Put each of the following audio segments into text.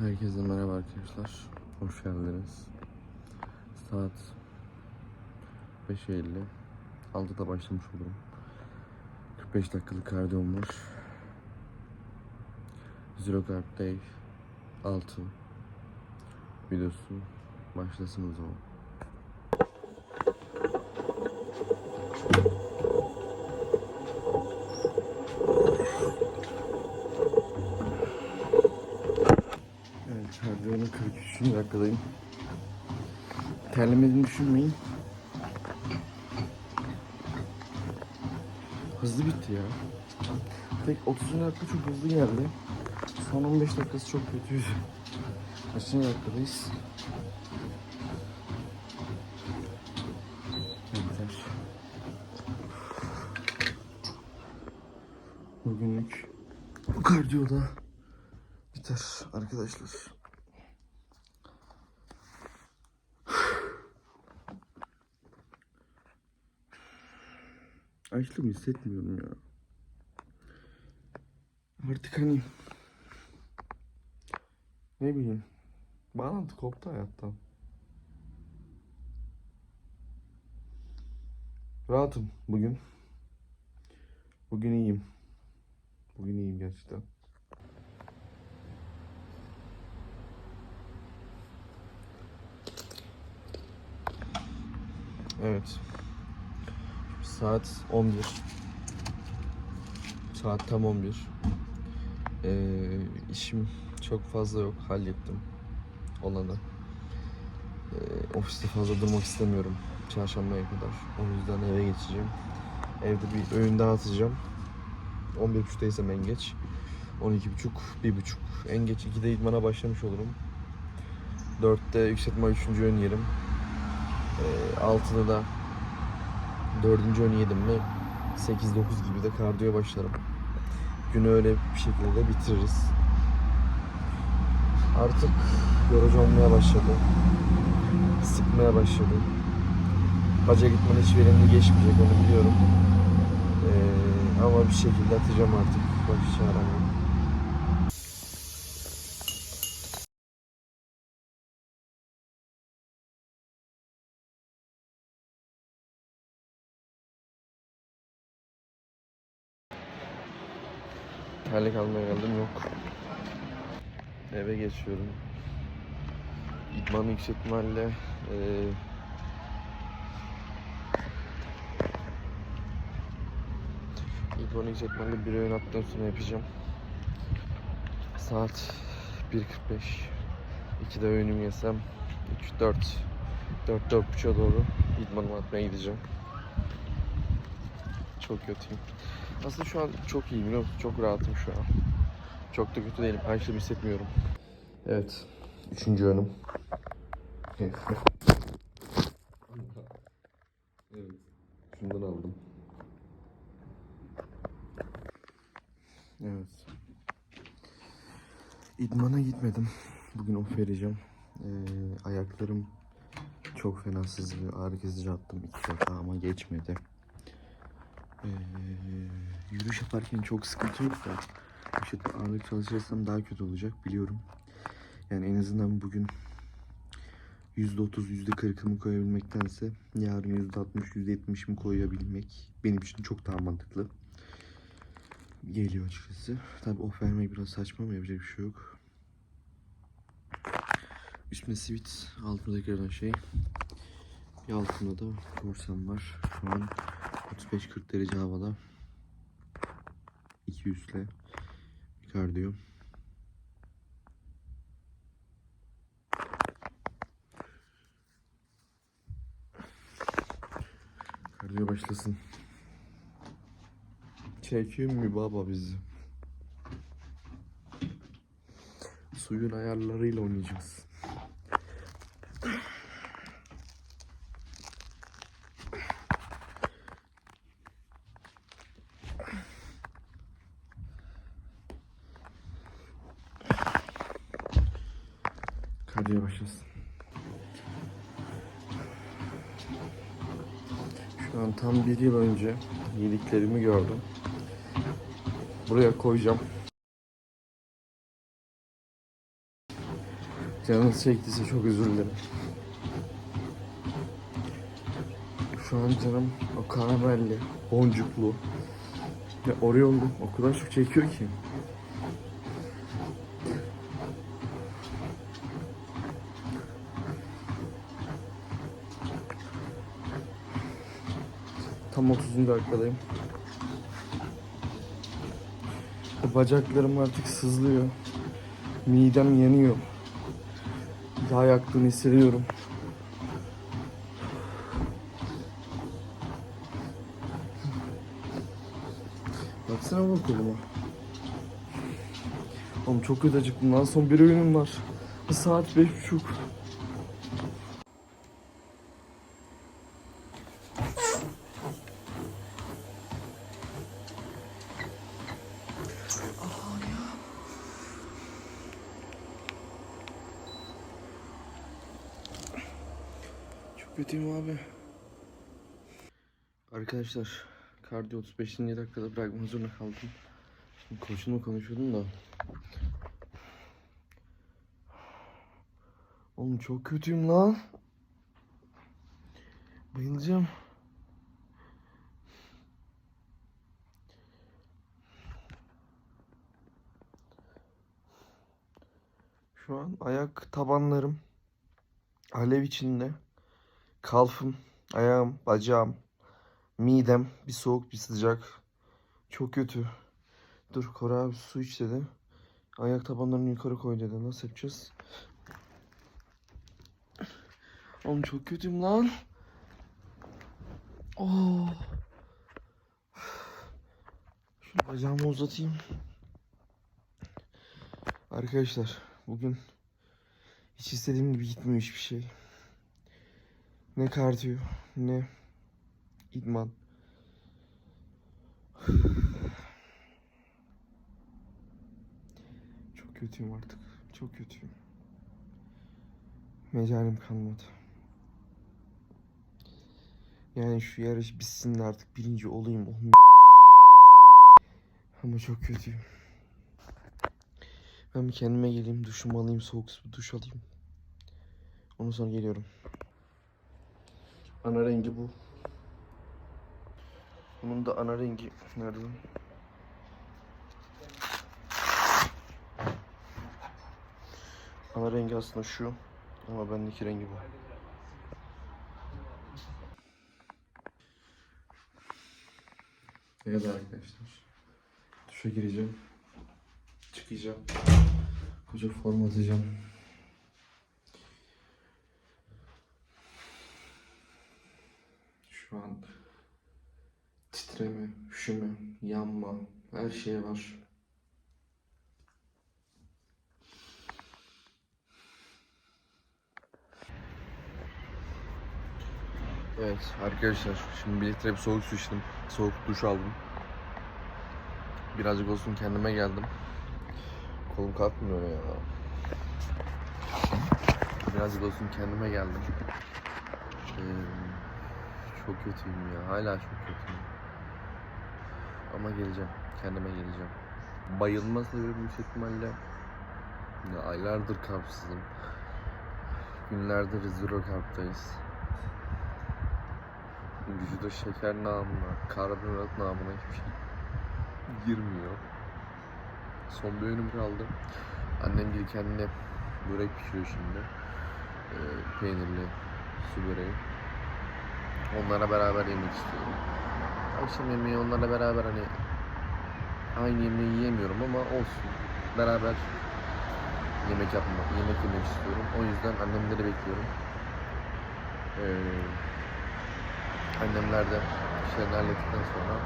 Herkese merhaba arkadaşlar. Hoş geldiniz. Saat 5.50. 6'da başlamış olurum. 45 dakikalık kardiyom var. Zero Carb Day 6 videosu başlasın o zaman. Evet, kardiyonun 43. dakikadayım. Terlemediğini düşünmeyin. Hızlı bitti ya. Tek 30 dakika çok hızlı geldi. Son 15 dakikası çok kötüydü. Kaçıncı dakikadayız? Yeter. Bugünlük bu kardiyoda biter arkadaşlar. Açlığımı hissetmiyorum ya. Artık hani ne bileyim bağlantı koptu hayattan. Rahatım bugün. Bugün iyiyim. Bugün iyiyim gerçekten. Evet. Saat 11. Saat tam 11. Ee, işim çok fazla yok. Hallettim olanı. Ee, ofiste fazla durmak istemiyorum. Çarşambaya kadar. O yüzden eve geçeceğim. Evde bir öğün dağıtacağım. 11.30'daysam en geç. 12.30, 1.30. En geç 2'de idmana başlamış olurum. 4'te yüksek ihtimal 3. öğün yerim. Ee, 6'da da 4. öğün yedim mi 8-9 gibi de kardiyo başlarım. Günü öyle bir şekilde de bitiririz. Artık yorucu olmaya başladı. Sıkmaya başladı. Hacca gitmen hiç verimli geçmeyecek onu biliyorum. Ee, ama bir şekilde atacağım artık. Baş çarem yok. Terlik almaya geldim yok. Eve geçiyorum. İdman yüksek ihtimalle eee İdman yüksek ihtimalle bir öğün attıktan sonra yapacağım. Saat 1.45 2'de öğünümü yesem 3 4 4 4.30'a doğru idmanımı atmaya gideceğim. Çok kötüyüm. Aslında şu an çok iyiyim biliyor musun? Çok rahatım şu an. Çok da kötü değilim. Ayşe hissetmiyorum. Evet. Üçüncü önüm. evet. Şundan aldım. Evet. İdmana gitmedim. Bugün off vereceğim. Ee, ayaklarım çok fena sızlıyor. Ağrı kesici attım iki defa ama geçmedi. Ee, yürüyüş yaparken çok sıkıntı yok da işte ağırlık çalışırsam daha kötü olacak biliyorum. Yani en azından bugün %30, %40'ımı koyabilmektense yarın %60, %70'imi koyabilmek benim için çok daha mantıklı geliyor açıkçası. Tabi off vermek biraz saçma ama yapacak bir şey yok. Üstümde sivit, altımda tekrardan şey. Bir altımda da korsam var. Şu an 35-40 derece havada. 2 üstle bir kardiyo. Kardiyo başlasın. Çekiyor mu baba bizi? Suyun ayarlarıyla oynayacağız. Kardiyo başlasın. Şu an tam bir yıl önce yediklerimi gördüm. Buraya koyacağım. Canınız çektiyse çok özür dilerim. Şu an canım o karamelli, boncuklu ve Oreo'lu o kadar çok çekiyor ki. Tam 30. dakikadayım. Bacaklarım artık sızlıyor. Midem yanıyor. Daha yaktığını hissediyorum. Baksana bu koluma. Oğlum çok kötü acıktım lan. Son bir öğünüm var. Saat beş buçuk. Çok kötüyüm abi. Arkadaşlar, kardiyo 35. dakikada bırakmak zorunda kaldım. Şimdi koçumla konuşuyordum da. Oğlum çok kötüyüm lan. Bayılacağım. Şu an ayak tabanlarım alev içinde. Kalfım, ayağım, bacağım, midem bir soğuk bir sıcak. Çok kötü. Dur Kore abi su iç dedi. Ayak tabanlarını yukarı koy dedi. Nasıl yapacağız? Oğlum çok kötüyüm lan. Oh. Şu bacağımı uzatayım. Arkadaşlar bugün hiç istediğim gibi gitmiyor hiçbir şey. Ne kardiyo, ne idman. Çok kötüyüm artık. Çok kötüyüm. Mecalim kalmadı. Yani şu yarış bitsin de artık birinci olayım. olayım. Ama çok kötüyüm. Ben bir kendime geleyim, duşumu alayım, soğuk bir duş alayım. Ondan sonra geliyorum. Ana rengi bu. Bunun da ana rengi nerede? Ana rengi aslında şu. Ama bendeki rengi bu. Evet arkadaşlar. Duşa gireceğim. Çıkacağım. Koca form atacağım. Şu an titreme, üşüme, yanma, her şey var. Evet arkadaşlar şimdi bir litre bir soğuk su içtim. Soğuk duş aldım. Birazcık olsun kendime geldim. Kolum kalkmıyor ya. Birazcık olsun kendime geldim. Ee, çok kötüyüm ya. Hala çok kötüyüm. Ama geleceğim. Kendime geleceğim. Bayılma sebebim yüksek ihtimalle ya aylardır kalpsizim. Günlerdir zero kalptayız. Vücuda şeker namına, karbonhidrat namına hiçbir şey girmiyor. Son bir öğünüm kaldı. Annem gibi kendine börek pişiriyor şimdi. Ee, peynirli su böreği. Onlara beraber yemek istiyorum. Akşam yemeği onlarla beraber hani aynı yemeği yiyemiyorum ama olsun. Beraber yemek yapmak, yemek yemek istiyorum. O yüzden annemleri bekliyorum. Ee, annemler de işlerini hallettikten sonra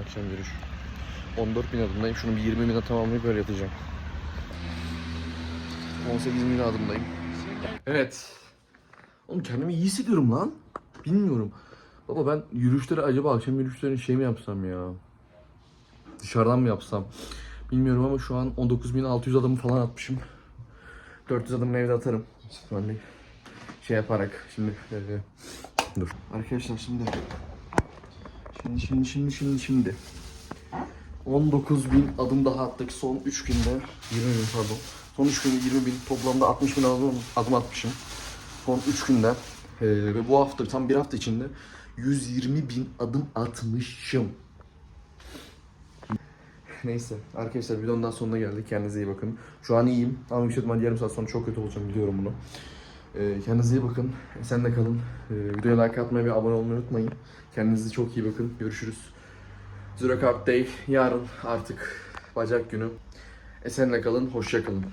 akşam yürüyüş. 14 bin adımdayım. Şunu bir 20 bine tamamlayıp böyle yatacağım. 18 bin adımdayım. Evet. Oğlum kendimi iyi hissediyorum lan. Bilmiyorum. Baba ben yürüyüşleri acaba akşam yürüyüşlerini şey mi yapsam ya? Dışarıdan mı yapsam? Bilmiyorum ama şu an 19.600 adımı falan atmışım. 400 adımını evde atarım. Şey yaparak şimdi. e, dur. Arkadaşlar şimdi Şimdi şimdi şimdi şimdi şimdi. 19 bin adım daha attık son 3 günde. 20 bin pardon. Son 3 günde 20 bin toplamda 60 bin adım, adım atmışım. Son 3 günde. Ee, ve bu hafta tam bir hafta içinde 120 bin adım atmışım. Neyse arkadaşlar videonun daha sonuna geldik. Kendinize iyi bakın. Şu an iyiyim ama bir şey ihtimalle yarım saat sonra çok kötü olacağım biliyorum bunu. Ee, kendinize iyi bakın. Sen de kalın. Ee, videoya like atmayı ve abone olmayı unutmayın. Kendinize çok iyi bakın. Görüşürüz. Zero Carb Day. Yarın artık bacak günü. Esenle kalın. Hoşça kalın.